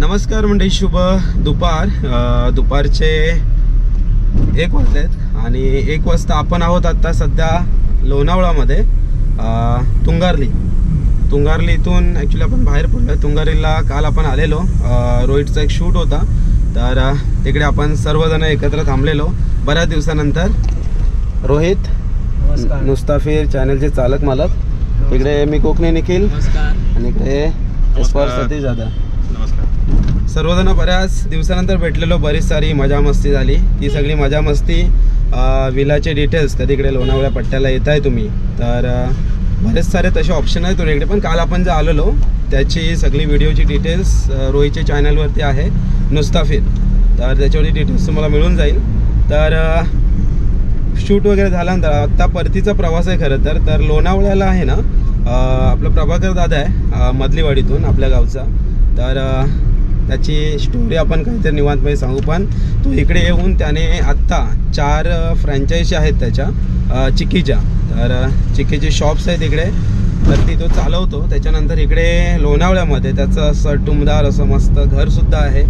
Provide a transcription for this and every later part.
नमस्कार म्हणजे शुभ दुपार. दुपारचे एक वाजलेत आणि एक वाजता आपण आहोत आता सध्या लोणावळामध्ये तुंगारली तुंगारली. इथून ॲक्च्युली आपण बाहेर पडलो आहे तुंगारीला काल आपण आलेलो. रोहितचा एक शूट होता. तर तिकडे आपण सर्वजण एकत्र थांबलेलो. बऱ्याच दिवसानंतर रोहित नमस्कार. मुस्ताफिर चॅनलचे चालक मालक. इकडे मी कोकणी निखिल. नमस्कार. आणि इकडे सतीश दादा. सर्वजण बऱ्याच दिवसानंतर भेटलेलो बरीच सारी मजा मस्ती झाली. ती सगळी मजा मस्ती विलाचे डिटेल्स कधी तिकडे लोणावळ्या पट्ट्याला येत आहे तुम्ही. तर बरेच सारे तसे ऑप्शन आहेत तुझ्याकडे पण काल आपण जे आलेलो त्याची सगळी व्हिडिओची डिटेल्स रोहितच्या चॅनलवरती आहे नुस्ताफिर. तर त्याच्यावरती डिटेल्स तुम्हाला मिळून जाईल. तर शूट वगैरे झाल्यानंतर आत्ता परतीचा प्रवास आहे खरं तर तर लोणावळ्याला आहे ना आपलं प्रभाकर दादा आहे मधलीवाडीतून आपल्या गावचा. तर त्याची स्टोरी आपण काहीतरी निवांतपणे सांगू पण तो इकडे येऊन त्याने आत्ता चार फ्रँचायझी आहेत त्याच्या चिकीच्या चिक्कीच्या तर चिकीचे शॉप्स आहेत इकडे. तर ती तो चालवतो. त्याच्यानंतर इकडे लोणावळ्यामध्ये त्याचं असं टुमदार असं मस्त घरसुद्धा आहे.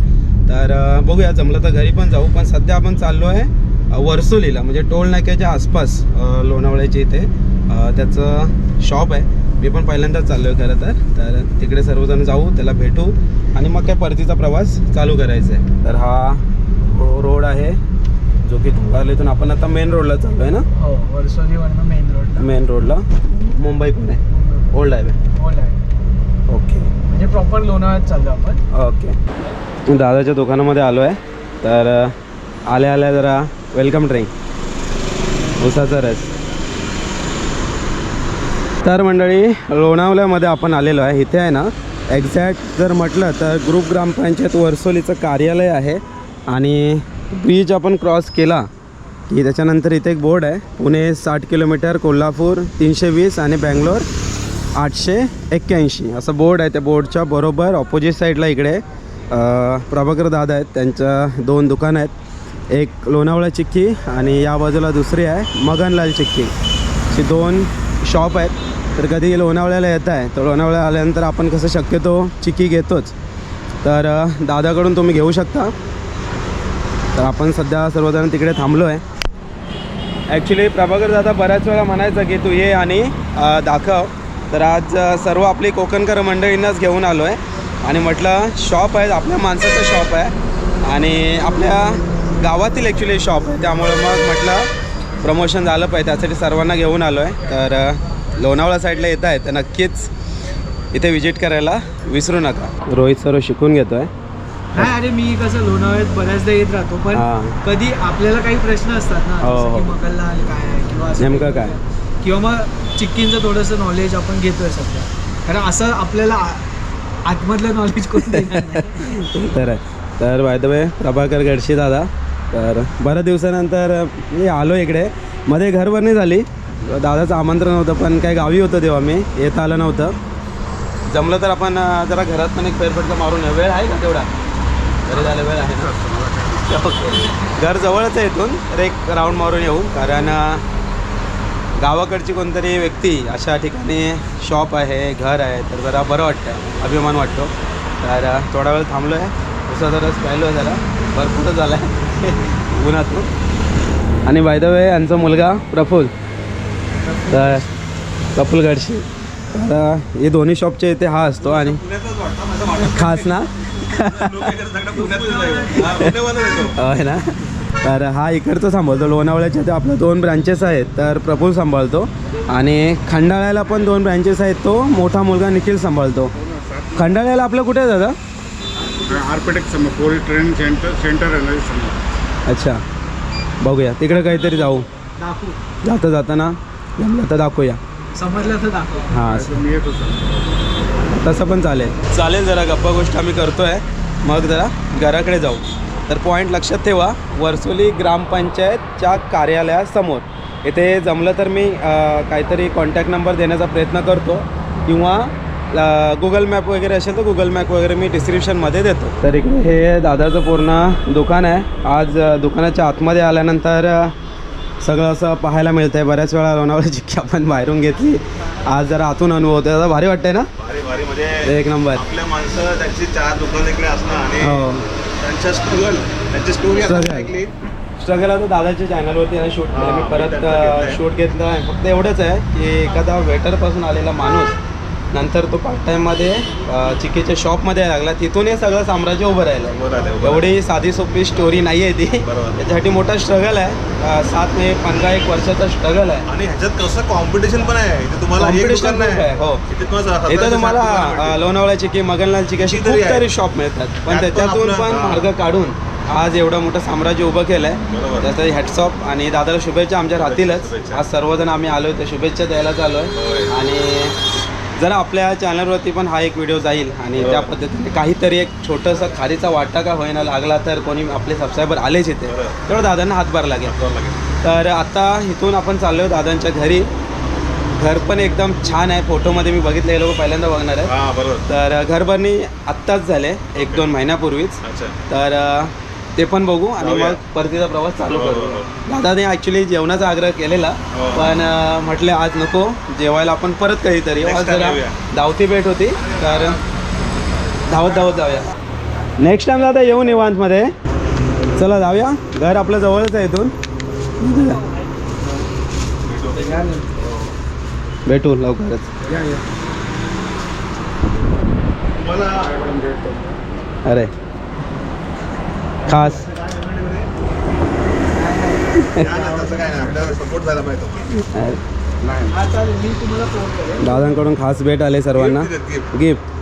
तर बघूया जमलं तर घरी पण जाऊ पण सध्या आपण चाललो आहे वर्सोलीला म्हणजे टोल नाक्याच्या आसपास लोणावळ्याच्या इथे. त्याचं शॉप आहे. मी पण पहिल्यांदाच चाललो आहे खरं तर. तर तिकडे सर्वजण जाऊ त्याला भेटू. आणि मग काय परतीचा प्रवास चालू करायचा आहे. तर हा रोड आहे जो की तुंगारलीतून आपण आता मेन रोडला चाललो आहे ना? हो वर्सोलीवरनं मेन रोड मेन रोडला Mumbai Pune. Old highway old okay म्हणजे प्रॉपर लोणावळ्यात चाललो आपण. ओके दादाच्या दुकानामध्ये आलो आहे तर आल्या आल्या जरा वेलकम ड्रिंक उसाचा रस. तर मंडळी लोणावल्यामध्ये आपण आलेलो आहे. इथे आहे ना एक्झॅक्ट जर म्हटलं तर ग्रुप ग्रामपंचायत वर्सोलीचं कार्यालय आहे आणि ब्रिज आपण क्रॉस केला की त्याच्यानंतर इथे एक बोर्ड आहे. पुणे साठ किलोमीटर कोल्हापूर तीनशे वीस आणि बँगलोर आठशे एक्क्याऐंशी. असं बोर्ड आहे. त्या बोर्डच्या बरोबर ऑपोजिट साईडला इकडे प्रभाकर दादा आहेत. त्यांच्या दोन दुकानं आहेत. एक लोणावळा चिक्की आणि या बाजूला दुसरी आहे मगनलाल चिक्की. अशी दोन शॉप आहेत. तर कधी लोणावळ्याला येत आहे. तर लोणावळ्या आल्यानंतर आपण कसं शक्यतो चिक्की घेतोच. तर दादाकडून तुम्ही घेऊ शकता. तर आपण सध्या सर्वजण तिकडे थांबलो आहे ॲक्च्युली प्रभाकर दादा बऱ्याच वेळा म्हणायचं की तू ये आणि दाखव. तर आज सर्व आपली कोकणकर मंडळींनाच घेऊन आलो आहे आणि म्हटलं शॉप आहे आपल्या माणसाचं शॉप आहे. आणि आपल्या गावातील ॲक्च्युली शॉप आहे. त्यामुळे मग म्हटलं प्रमोशन झालं पाहिजे. त्यासाठी सर्वांना घेऊन आलो आहे तर लोणावळा साईडला येत आहे तर नक्कीच इथे विजिट करायला विसरू नका रोहित सर्व शिकून घेतो आहे नाही अरे मी कसं लोणावळ्यात बऱ्याचदा येत राहतो पण. कधी आपल्याला काही प्रश्न असतात ना हो, जसं की हो. मगनलाल काय आहे किंवा असं नेमकं काय? किंवा मग चिक्कींचं थोडंसं नॉलेज आपण घेतोय सध्या कारण असं आपल्याला आ- आतमधलं नॉलेज कोण देणार नाही. ते तर तर बाय द वे प्रभाकर गडशी दादा तर बऱ्याच दिवसानंतर मी आलो इकडे मध्ये घरभरणी झाली दादाचं आमंत्रण होतं पण काय गावी होतं तेव्हा मी. येता आलं नव्हतं. जमलं तर आपण जरा घरात पण एक फेरफटका मारून येऊ. वेळ आहे का तेवढा? घरी झाला वेळ आहे ना? घर जवळच आहे इथून. तर एक राऊंड मारून येऊ. कारण गावाकडची कोणतरी व्यक्ती अशा ठिकाणी शॉप आहे घर आहे तर जरा बरं वाटतं अभिमान वाटतो. तर थोडा वेळ थांबलो आहे दुसरा जरा पाहिलो आहे जरा. भरपूरच झाला आहे उन्हातून. आणि बाय द वे यांचा मुलगा प्रफुल तर प्रफुल गडशी तर हे दोन्ही शॉपचे इथे हा असतो आणि खास ना. आहे ना? तर हा इकडचं सांभाळतो. लोणावळ्याच्या ते आपल्या दोन ब्रँचेस आहेत तर प्रफुल सांभाळतो. आणि खंडाळ्याला पण दोन ब्रँचेस आहेत तो मोठा मुलगा निखिल सांभाळतो. खंडाळ्याला आपलं कुठे आहे दादा? Architect police training centre centre अच्छा. बघूया. तिकडे काहीतरी जाऊ. जाता जाताना जमलं तर दाखवूया. समजलं तर दाखव. हां मी येत तसं पण चालेल. चालेल जरा गप्पा गोष्ट आम्ही करतोय. मग जरा घराकडे जाऊ. तर पॉईंट लक्षात ठेवा वर्सोली ग्रामपंचायतच्या कार्यालयासमोर. इथे जमलं तर मी काहीतरी कॉन्टॅक्ट नंबर देण्याचा प्रयत्न करतो. किंवा गुगल मॅप वगैरे असेल तर गुगल मॅप वगैरे मी डिस्क्रिप्शनमध्ये देतो. तर इकडे हे दादाचं पूर्ण दुकान आहे. आज दुकानाच्या आतमध्ये आल्यानंतर सगळं असं पाहायला मिळतं आहे बऱ्याच वेळा लोणावळ्याची की आपण बाहेरून घेतली. आज जरा आतून अनुभव होतो दादा भारी वाटतंय ना? भारी म्हणजे एक नंबर. आपल्या माणसं त्यांची चार दुकान इकडे असणं आणि हो. त्यांच्या स्ट्रगल त्यांची स्टोरी. ऐकली. स्ट्रगल आता दादाच्या चॅनलवरती ना शूट केलं मी परत शूट घेतलं फक्त एवढंच आहे की एखादा वेटरपासून आलेला माणूस नंतर तो पार्ट टाईममध्ये चिकीच्या शॉपमध्ये लागला तिथून हे सगळं साम्राज्य उभं राहिलं एवढी साधी सोपी स्टोरी नाही आहे ती. त्याच्यासाठी मोठा स्ट्रगल आहे सात ते पंधरा एक वर्षाचा स्ट्रगल आहे आणि ह्याच्यात कसं कॉम्पिटिशन पण आहे तुम्हाला खूप आहे, हो. इथे तुम्हाला. लोणावळा चिकी मगनलाल चिकी अशी खूप सारी आहे. शॉप मिळतात पण त्याच्यातून पण. मार्ग काढून आज एवढं मोठं साम्राज्य उभं केलंय बरोबर. त्यासाठी हॅट्सऑप आणि दादाला शुभेच्छा आमच्या राहतीलच. आज सर्वजण आम्ही आलोय तर शुभेच्छा द्यायला चालू आहे. आणि जरा आपल्या चॅनलवरती पण हा एक व्हिडिओ जाईल आणि त्या पद्धतीने काहीतरी एक छोटंसं खारीचा वाटा का होईना लागला तर कोणी आपले सबस्क्रायबर आलेच इथे बरोबर. तेवढं दादांना हातभार लागेल. तर आता इथून आपण चाललो दादांच्या घरी. घर पण एकदम छान आहे. फोटोमध्ये मी बघितलं हे लोक पहिल्यांदा बघणार आहे तर घरभरणी आत्ताच झाले एक दोन महिन्यापूर्वीच. तर ते पण बघू. आणि. मग परतीचा प्रवास चालू हो, करू. हो, हो. दादाने ॲक्च्युली जेवणाचा आग्रह केलेला. पण म्हटले आज नको जेवायला आपण परत जरा येऊया. धावती भेट होती तर धावत धावत जाऊया. नेक्स्ट टाइम दादा येऊ निवांतमध्ये. चला जाऊया. घर आपलं जवळच आहे इथून. भेटू लवकरच. अरे. खास. दादांकडून खास भेट आले सर्वांना. गिफ्ट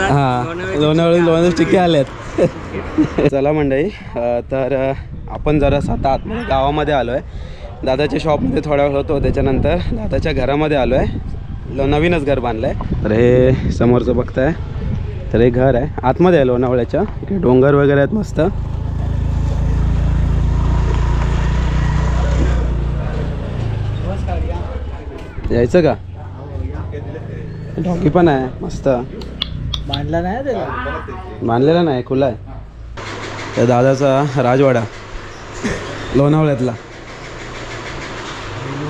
हा लोणावळी लोणावळी चिक्के आलेत. चला मंडळी तर आपण जरा स्वतः आतमध्ये गावामध्ये आलो आहे दादाच्या शॉपमध्ये थोडा वेळ होतो त्याच्यानंतर दादाच्या घरामध्ये आलो आहे नवीनच घर बांधलं आहे तर हे समोरचं बघताय. तर हे घर आहे. आतमध्ये आहे लोणावळ्याच्या इकडे डोंगर वगैरे आहेत मस्त. यायचं का? डॉगी पण आहे. मस्त. बांधला नाही बांधलेला नाही खुला आहे. त्या दादाचा राजवाडा. लोणावळ्यातला.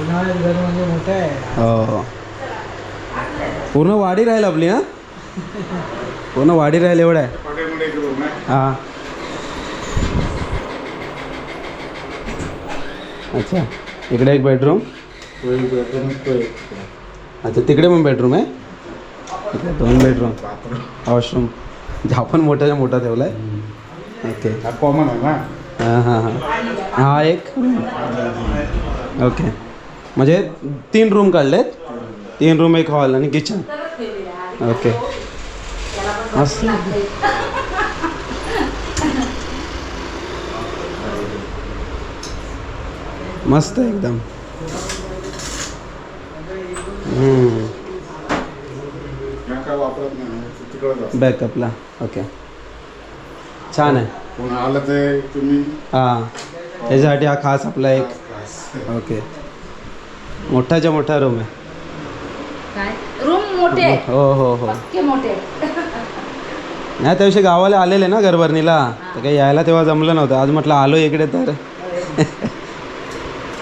म्हणजे मोठं आहे. हो. हो पूर्ण वाडी राहील आपली ना पूर्ण वाडी राहील एवढं? आहे हां. अच्छा इकडे एक बेडरूम अच्छा तिकडे पण बेडरूम आहे? इकडे दोन बेडरूम वॉशरूम हा पण मोठ्याच्या मोठा ठेवला आहे ओके. हा कॉमन आहे ना? हां हां हां. हा एक. ओके. म्हणजे तीन रूम काढलेत? तीन रूम एक हॉल आणि किचन ओके. मस्त मस्त एकदम। हम्म. बॅकअपला ओके छान आहे कोण आलं ते तुम्ही हाँ त्याच्यासाठी हा खास आपला एक ओके मोठाच्या मोठा रूम आहे। रूम मोठे हो हो हो। मोठे. नाही त्या दिवशी गावाला आलेले ना गरबरणीला तर काही यायला तेव्हा जमलं नव्हतं. आज म्हटलं आलो इकडे तर.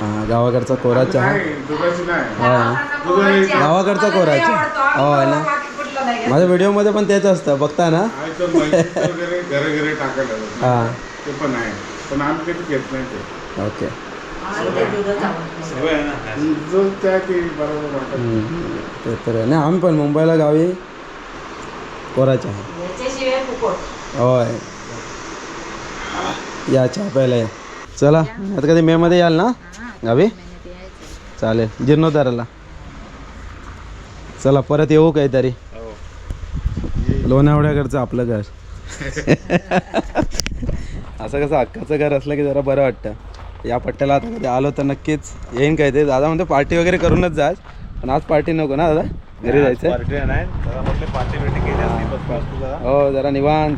हां गावाकडचा कोरा चहा. नाही दुधाची नाही. होय ना कोणाची गावाकडचा कोराची. हो, आहे ना? माझ्या व्हिडिओमध्ये पण तेच असतं. बघता ना. हां. ओके. ते आहे ना. तर आहे. नाही आम्ही पण मुंबईला गावी कोरा चहा. याच्याशिवाय फुकट होय. या चहा प्यायला या. चला आता कधी मे मध्ये याल ना? गावी चालेल जीर्णोद्धाराला. चला परत येऊ काहीतरी. लोणावड्याकडचं आपलं घर. असं कसं अक्काचं घर असलं की जरा बरं वाटतं. या पट्ट्याला आता कधी आलो तर नक्कीच येईन काहीतरी. ते दादा म्हणतो पार्टी वगैरे करूनच जा. पण आज पार्टी नको ना दादा? घरी जायचं हो. जरा. निवांत.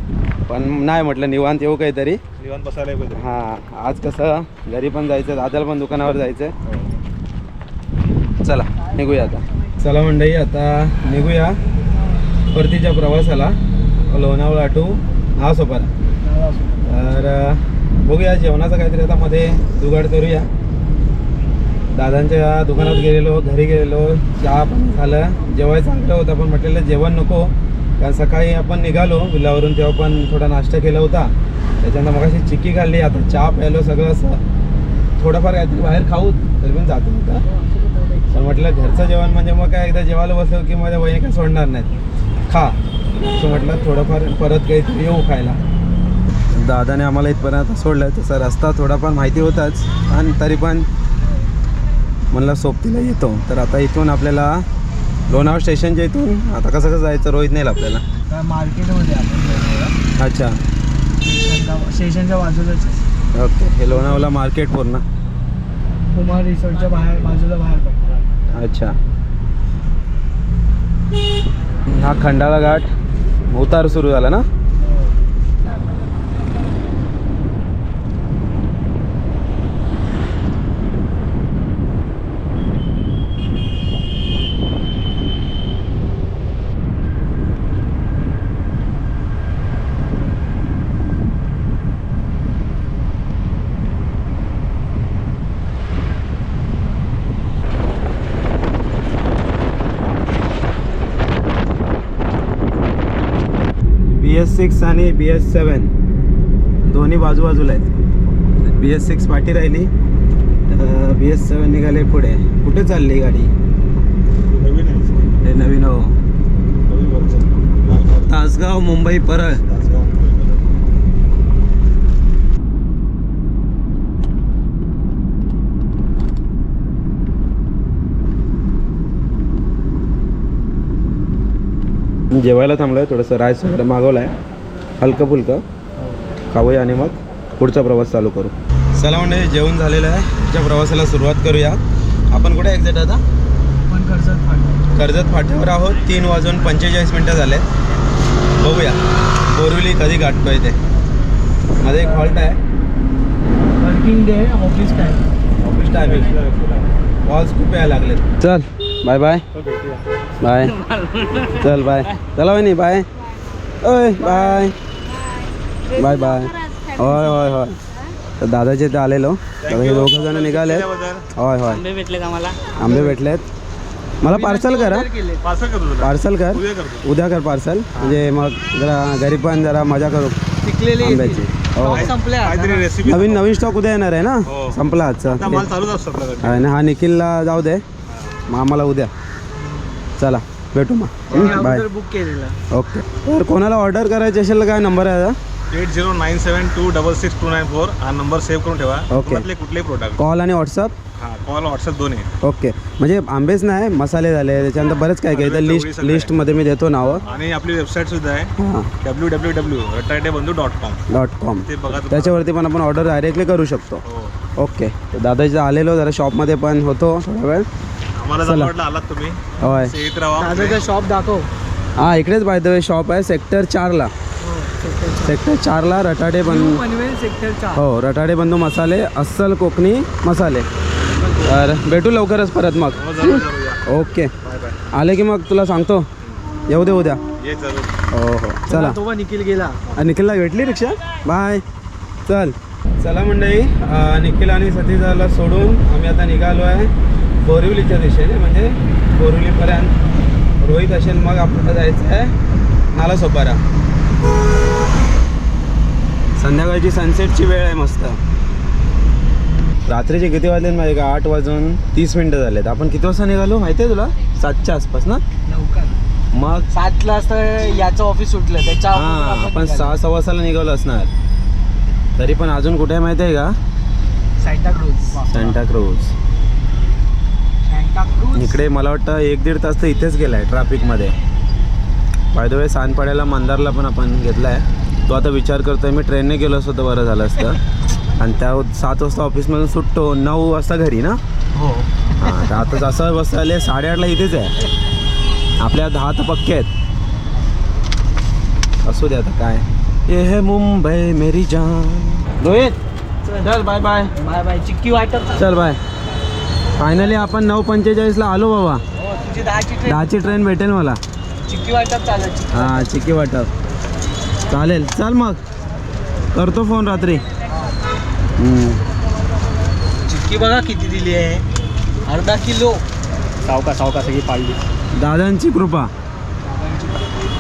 पण नाही म्हटलं निवांत येऊ काहीतरी. निवांत बसायला येऊ. हां आज कसं घरी पण जायचं दादाला पण दुकानावर जायचं चला निघूया आता. चला मंडळी आता निघूया परतीच्या प्रवासाला लोणावळा टू नावसोपारा तर अं, बघूया जेवणाचं काहीतरी आता मध्ये जुगाड करूया. दादांच्या दुकानात गेलेलो घरी गेलेलो चहा पण झालं. जेवायचं चांगलं होतं पण म्हटलेलं जेवण नको. कारण सकाळी आपण निघालो विलावरून तेव्हा पण थोडा नाश्ता केला होता. त्याच्यानंतर मग अशी चिक्की खाल्ली आता चहा प्यायलो सगळं असं. थोडंफार काहीतरी बाहेर खाऊ तरी पण जातो होता पण म्हटलं घरचं जेवण म्हणजे मग काय एकदा जेवायला बसलो की माझ्या वहिनी काय सोडणार नाहीत. खा. असं म्हटलं थोडंफार परत काहीतरी येऊ खायला. दादाने आम्हाला इथपर्यंत सोडलं तसा रस्ता थोडाफार माहिती होताच. आणि तरी पण म्हणलं सोबतीला येतो. तर आता इथून आपल्याला लोणावळा स्टेशनच्या इथून आता कसं कसं जायचं रोहित नेल आपल्याला. मार्केटमध्ये आपण. अच्छा. स्टेशनच्या बाजूलाच आहे. ओके. हे लोणावळा मार्केट पूर्ण. कुमार रिसॉर्टच्या बाहेर बाजूला बाहेर अच्छा. हा खंडाळा घाट. उतार सुरू झाला ना? बी एस सिक्स आणि बी एस सेवन दोन्ही बाजूबाजूला आहेत. बी एस सिक्स पाठी राहिली. बी एस सेवन निघाले पुढे. कुठे चालली गाडी? नवीन हे. तासगाव मुंबई परळ. जेवायला थांबलोय थोडंसं राईस वगैरे मागवलं आहे हलकं फुलकं. खाऊया आणि मग पुढचा प्रवास चालू करू. चला म्हणजे जेवण झालेलं आहे. पुढच्या प्रवासाला सुरुवात करूया. आपण कुठे एक्झॅक्ट आता? कर्जत फाटा कर्जत फाट्यावर आहोत. तीन वाजून पंचेचाळीस मिनटं झाले बघूया. बोरिवली कधी गाठतोय ते. मध्ये एक हॉल्ट आहे. Working day office time office timing calls खूप यायला लागलेत. चल बाय बाय बाय. चल बाय. चला वहिनी बाय. ओय बाय. Bye bye. होय होय होय. तर दादाचे इथे आलेलो. तर हे दोघं जण निघाले होय होय. आंबे भेटलेत आम्हाला. आंबे भेटलेत. मला पार्सल करा. पार्सल करतो तुला. पार्सल कर. उद्या कर पार्सल. म्हणजे मग जरा घरी पण जरा मजा करू. आंब्याची. हो. नवीन नवीन स्टॉक उद्या येणार आहे ना? हो. संपला आजचा. आपल्याकडे. आणि हा निखिलला जाऊ दे. मग आम्हाला उद्या. चला भेटू मग. बाय बुक केलेला. ओके तर कोणाला ऑर्डर करायची असेल तर काय नंबर आहे आता eight zero nine seven two double six two nine four हा नंबर सेव्ह करून ठेवा. ओके. कुठले कुठलेही प्रोडक्ट कॉल आणि व्हॉट्सअप हा कॉल व्हॉट्सअप दोन्ही. ओके म्हणजे आंबेच नाही मसाले झाले त्याच्यानंतर बरंच काय काय तर लिस्ट. लिस्टमध्ये मी देतो नावं. आणि आपली वेबसाईट सुद्धा आहे. हां. डब्ल्यू डब्ल्यू डब्ल्यू रटाटे बंधू डॉट कॉम डॉट कॉम ते बघा. त्याच्यावरती पण आपण ऑर्डर डायरेक्टली करू शकतो. हो. ओके तर दादाचं आलेलो जरा शॉपमध्ये पण होतो थोडा वेळ. आम्हाला चला. जर वाटलं आलात तुम्ही. होय. येत राहा. दादाचा शॉप दाखव. हां इकडेच बाय द वे शॉप आहे सेक्टर चारला सेक्टर चारला रटाडे पनवेल चार. हो रटाडे बंधू मसाले अस्सल कोकणी मसाले. तर भेटू लवकरच परत मग. हो, जरूर जरूर या. ओके. Bye bye. आले की मग तुला सांगतो. येऊ दे उद्या. ये जरूर हो हो. चला. तो पण निखिल गेला. आणि निखिलला भेटली रिक्षा? बाय. चल. चला मंडळी अं, निखिल आणि सतीजाला सोडून. आम्ही आता निघालो आहे. बोरिवलीच्या दिशेने म्हणजे बोरिवलीपर्यंत रोहित असेल मग आपल्याला जायचं आहे नालासोपारा. संध्याकाळची सनसेटची वेळ आहे मस्त. रात्रीचे किती वाजले माहिती का? आठ वाजून तीस मिनटं झालेत. आपण किती वाजता निघालो? माहिती आहे तुला? सातच्या आसपास ना? मग? सातला असतं याचं ऑफिस सुटलं त्याच्या हां आपण. सहा सव्वा सहाला निघालो असणार. तरी पण अजून कुठे माहिती आहे का? सॅन्टा क्रूज इकडे मला वाटतं एक दीड तास तर इथेच गेला आहे ट्रॅफिकमध्ये. बाय द वे सानपाड्याला मंदारला पण आपण घेतला आहे तो आता विचार करतोय मी ट्रेनने गेलो असतो तर बरं झालं असतं. आणि त्या सात वाजता ऑफिसमधून सुटतो नऊ वाजता घरी ना? हो. हां तर आता जसं वाजता आले साडेआठला इथेच आहे. आपल्या दहा तर पक्के आहेत. असू दे आता काय. ये है मुंबई मेरी जान. रोहित चल. Bye bye bye bye chikki वाटप. चल बाय फायनली आपण नऊ पंचेचाळीसला आलो बाबा. हो तुझी दहाची ट्रेन दहाची ट्रेन भेटेल मला. चिक्की वाटप चालेल चिक्की हां चिकी वाटप. चालेल चल मग. करतो फोन रात्री. हम्म. चिक्की बघा किती दिली आहे. अर्धा किलो. सावका सावका सगळी पाळली. दादांची कृपा.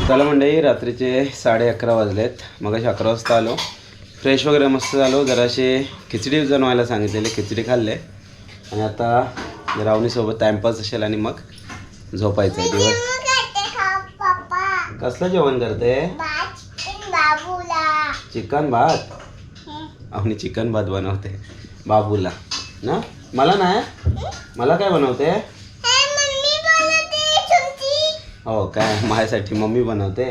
चला मंडळी रात्रीचे साडे अकरा वाजलेत. मग अकरा वाजता आलो. फ्रेश वगैरे मस्त झालो. जराशे खिचडी बनवायला सांगितलेले खिचडी खाल्ले. आणि आता रावणीसोबत टाइमपास असेल आणि मग झोपायचं आहे. दिवस. कसलं जेवण करते? चिकन भात? आम्ही चिकन भात बनवते. बाबूला. ना? मला नाही? मला काय बनवते? हो काय? माझ्यासाठी मम्मी बनवते.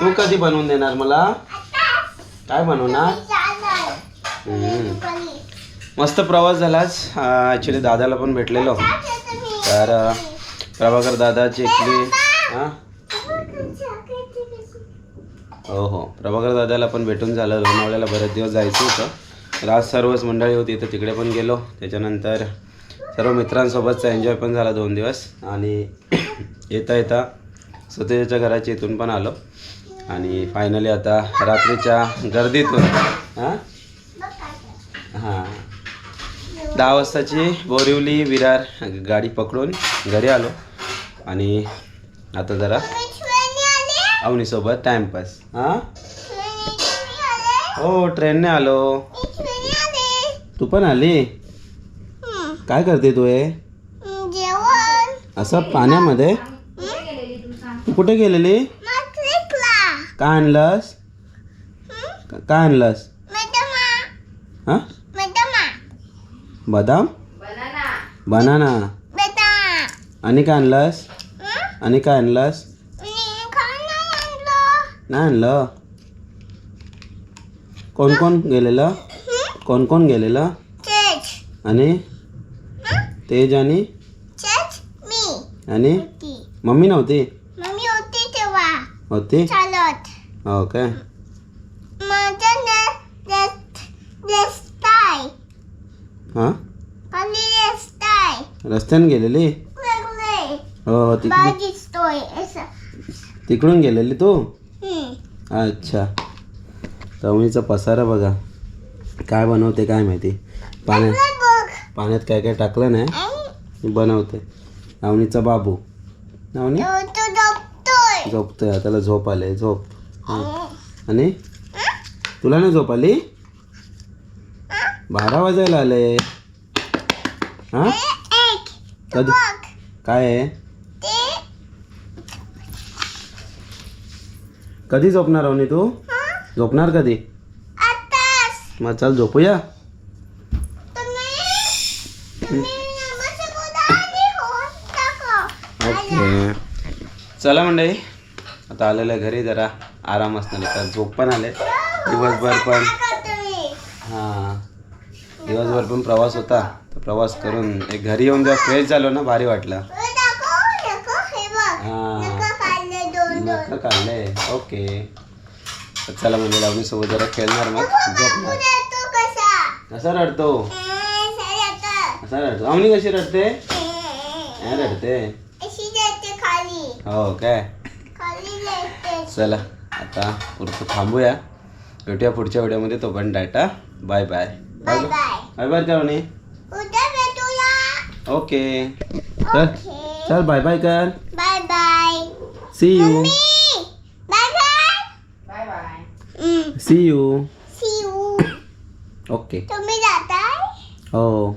तू कधी बनवून देणार मला? काय बनवणार? मस्त प्रवास झालाच ॲक्च्युली दादाला पण भेटलेलो. तर प्रभाकर दादाची ॲक्च्युली हो? हो प्रभाकर दादाला पण भेटून झालं. लोणावळ्याला बरेच दिवस जायचं होतं. तर आज सर्वच मंडळी होती तर तिकडे पण गेलो. त्याच्यानंतर सर्व मित्रांसोबतचा एन्जॉय पण झाला दोन दिवस. आणि येता येता स्वतःच्या घराच्या इथून पण आलो. आणि फायनली आता रात्रीच्या गर्दीतून हां? दहा वाजताची बोरिवली विरार गाडी पकडून घरी आलो. आणि आता जरा अवनीसोबत टाइमपास हां? हो ट्रेनने आलो. तू पण आली? काय करते तू हे? असं पाण्यामध्ये? तू कुठे गेलेली? काय आणलंस? काय आणलंस? हां? बदाम? बनाना आणि काय आणलंस? आणि काय आणलंस? नाही आणलं. कोण कोण गेलेलं? कोण कोण गेलेलं? आणि? तेज आणि? आणि? मम्मी नव्हती? मम्मी होती तेव्हा. होती? चालत. हो काय माझा रस्ताय हां खाली रस्ताय रस्त्याने गेलेली? वेगळे हो तिकडून तिकडून गेलेली तू. अच्छा. तवणीचा पसारा बघा. काय बनवते काय माहिती? पाण्यात पाण्यात काय काय टाकलं नाही? बनवते. अवनीचा बाबू. तो तो झोपतोय. त्याला झोप आले झोप. हं. आणि? तुला नाही झोप आली? बारा वाजायला आले. हा? कधी? काय आहे? कधी झोपणार अवनी तू? झोपणार कधी? मग चल झोपूया. हो ओके. चला मंडळी आता आलेलं आहे घरी जरा आराम असणार आहे. तर झोप पण आले. दिवसभर पण टाका तुम्ही हां दिवसभर पण प्रवास होता. तर प्रवास करून एक घरी येऊन जेव्हा फ्रेश झालो ना भारी वाटलं. हे टाको टाको हे बघ. हां. नका खाल्ले दोन दोन. नका काढले. ओके. चला म्हणजे लावणीसोबत जरा खेळणार मग. झोपणार. कसा? रडतो? असा रडतो? अवनी कशी रडते? नाही रडते. हो काय? चला आता पुरतं थांबूया. भेटूया पुढच्या व्हिडिओमध्ये तो पण data bye bye. Bye bye. Bye. Bye का म्हणे उद्या भेटूया. ओके. चल. ओके. चल बाय बाय कर. Bye bye. See you bye bye. Bye see you see you okay तुम्ही जाताय? हो.